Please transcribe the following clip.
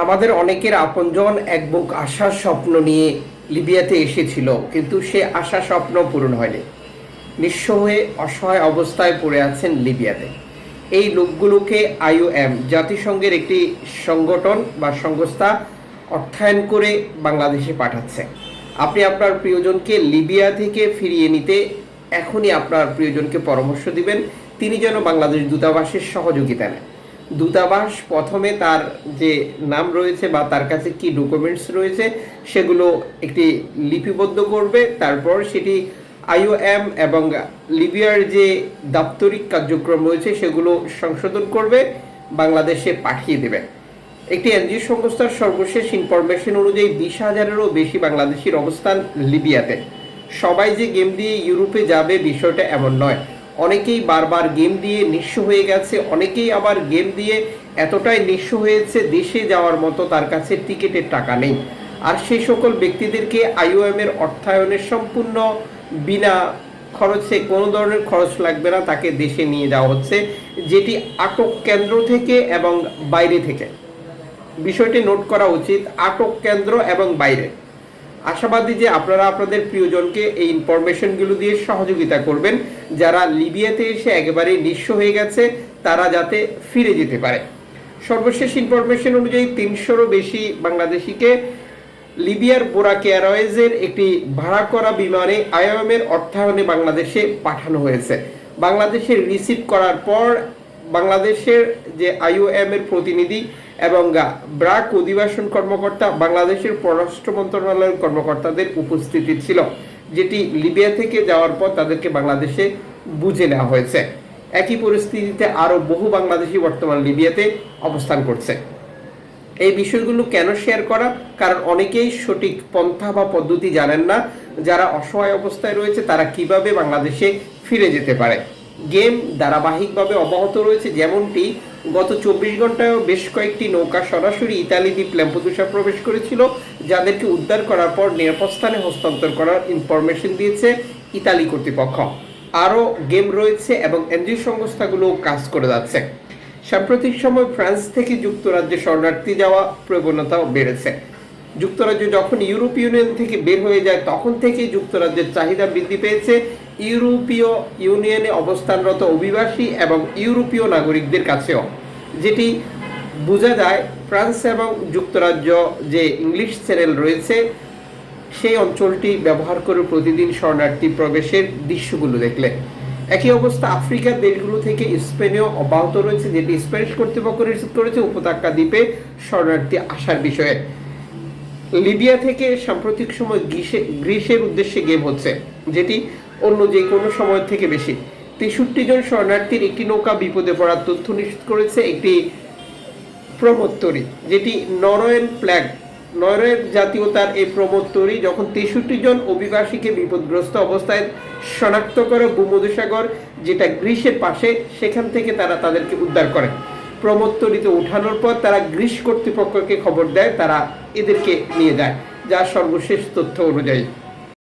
আমাদের অনেকের আপনজন এক বুক আশার স্বপ্ন নিয়ে লিবিয়াতে এসেছিল, কিন্তু সে আশা স্বপ্ন পূরণ হয়নি। নিঃস্ব হয়ে অসহায় অবস্থায় পড়ে আছেন লিবিয়াতে। এই লোকগুলোকে আইওএম, জাতিসংঘের একটি সংগঠন বা সংস্থা, অর্থায়ন করে বাংলাদেশে পাঠাচ্ছে। আপনি আপনার প্রিয়জনকে লিবিয়া থেকে ফিরিয়ে নিতে এখনই আপনার প্রিয়জনকে পরামর্শ দিবেন। তিনি যেন বাংলাদেশ দূতাবাসের সহযোগিতা নেন। দূতাবাস প্রথমে তার যে নাম রয়েছে বা তার কাছে কি ডকুমেন্টস রয়েছে, সেগুলো একটি লিপিবদ্ধ করবে। তারপর সেটি আইওএম এবং লিবিয়ার যে দাপ্তরিক কার্যক্রম রয়েছে, সেগুলো সংশোধন করবে, বাংলাদেশে পাঠিয়ে দেবে। একটি এনজিও সংস্থার সর্বশেষ ইনফরমেশন অনুযায়ী বিশ হাজারেরও বেশি বাংলাদেশির অবস্থান লিবিয়াতে। সবাই যে গেম দিয়ে ইউরোপে যাবে, বিষয়টা এমন নয়। অনেকেই বারবার গেম দিয়ে নিঃস্ব হয়ে গেছে, অনেকেই আবার গেম দিয়ে এতটাই নিঃস্ব হয়েছে, দেশে যাওয়ার মতো তার কাছে টিকিটের টাকা নেই। আর সেই সকল ব্যক্তিদেরকে আইওএম এর অর্থায়নের সম্পূর্ণ বিনা খরচে, কোনো ধরনের খরচ লাগবে না, তাকে দেশে নিয়ে যাওয়া হচ্ছে, যেটি আটক কেন্দ্র থেকে এবং বাইরে থেকে। বিষয়টি নোট করা উচিত, আটক কেন্দ্র এবং বাইরে। আশাবাদী যে আপনারা আপনাদের প্রিয়জনকে এই ইনফরমেশনগুলো দিয়ে সহযোগিতা করবেন। যারা লিবিয়াতে এসে একেবারে নিঃস্ব হয়ে গেছে, তারা যাতে ফিরে যেতে পারে। সর্বশেষ ইনফরমেশন অনুযায়ী তিনশোরও বেশি বাংলাদেশিকে লিবিয়ার বোরাক এয়ারওয়েজের একটি ভাড়া করা বিমানে আইওএমের অর্থায়নে বাংলাদেশে পাঠানো হয়েছে। বাংলাদেশে রিসিভ করার পর বাংলাদেশের যে আইওএম এর প্রতিনিধি এবং ব্রাক অধিবাসন কর্মকর্তা, বাংলাদেশের পররাষ্ট্র মন্ত্রণালয়ের কর্মকর্তাদের উপস্থিতি ছিল, যেটি লিবিয়া থেকে যাওয়ার পর তাদেরকে বাংলাদেশে বুঝে নেওয়া হয়েছে। একই পরিস্থিতিতে আরও বহু বাংলাদেশি বর্তমান লিবিয়াতে অবস্থান করছে। এই বিষয়গুলো কেন শেয়ার করা? কারণ অনেকেই সঠিক পন্থা বা পদ্ধতি জানেন না, যারা অসহায় অবস্থায় রয়েছে তারা কীভাবে বাংলাদেশে ফিরে যেতে পারে। গেম ধারাবাহিকভাবে অব্যাহত রয়েছে, যেমনটি গত চব্বিশ ঘন্টায়ও বেশ কয়েকটি নৌকা সরাসরি ইতালি দ্বীপ ল্যাম্পোদুসা প্রবেশ করেছিল, যাদেরকে উদ্ধার করার পর নিরাপদ স্থানে হস্তান্তর করার ইনফরমেশন দিয়েছে ইতালি কর্তৃপক্ষ। আরও গেম রয়েছে এবং এনজিও সংস্থাগুলো কাজ করে যাচ্ছে। সাম্প্রতিক সময় ফ্রান্স থেকে যুক্তরাজ্যে শরণার্থী যাওয়া প্রবণতাও বেড়েছে। যুক্তরাজ্য যখন ইউরোপীয় ইউনিয়ন থেকে বের হয়ে যায়, তখন থেকেই যুক্তরাজ্যের চাহিদা বৃদ্ধি পেয়েছে। ইউরোপীয় ইউনিয়নে অবস্থানরত অভিবাসী এবং ইউরোপীয় নাগরিকদের কাছেও। যেটি বোঝা যায়, ফ্রান্স এবং যুক্তরাজ্য যে ইংলিশ চ্যানেল রয়েছে, সেই অঞ্চলটি ব্যবহার করে প্রতিদিন শরণার্থী প্রবেশের দৃশ্যগুলো দেখলে। একই অবস্থা আফ্রিকার দেশগুলো থেকে স্পেনেও অব্যাহত রয়েছে, যেটি স্প্যানিশ কর্তৃপক্ষ নিশ্চিত করেছে, উপত্যকা দ্বীপে শরণার্থী আসার বিষয়ে। লিবিয়া থেকে সাম্প্রতিক সময় গ্রীষে গ্রীসের উদ্দেশ্যে গেম হচ্ছে, যেটি অন্য যে কোনো সময় থেকে বেশি। তেষট্টি জন শরণার্থীর একটি নৌকা বিপদে পড়ার তথ্য নিশ্চিত করেছে একটি প্রমোত্তরী যেটি নরওয়েন ফ্ল্যাগ, নরওয়ের জাতীয়তার এই প্রমোত্তরী যখন তেষট্টি জন অভিবাসীকে বিপদগ্রস্ত অবস্থায় শনাক্ত করে ভূমধুসাগর যেটা গ্রীসের পাশে, সেখান থেকে তারা তাদেরকে উদ্ধার করে। প্রমোত্তরিতে ওঠানোর পর তারা গ্রীষ্ম কর্তৃপক্ষকে খবর দেয়, তারা এদেরকে নিয়ে যায় যা সর্বশেষ তথ্য অনুযায়ী।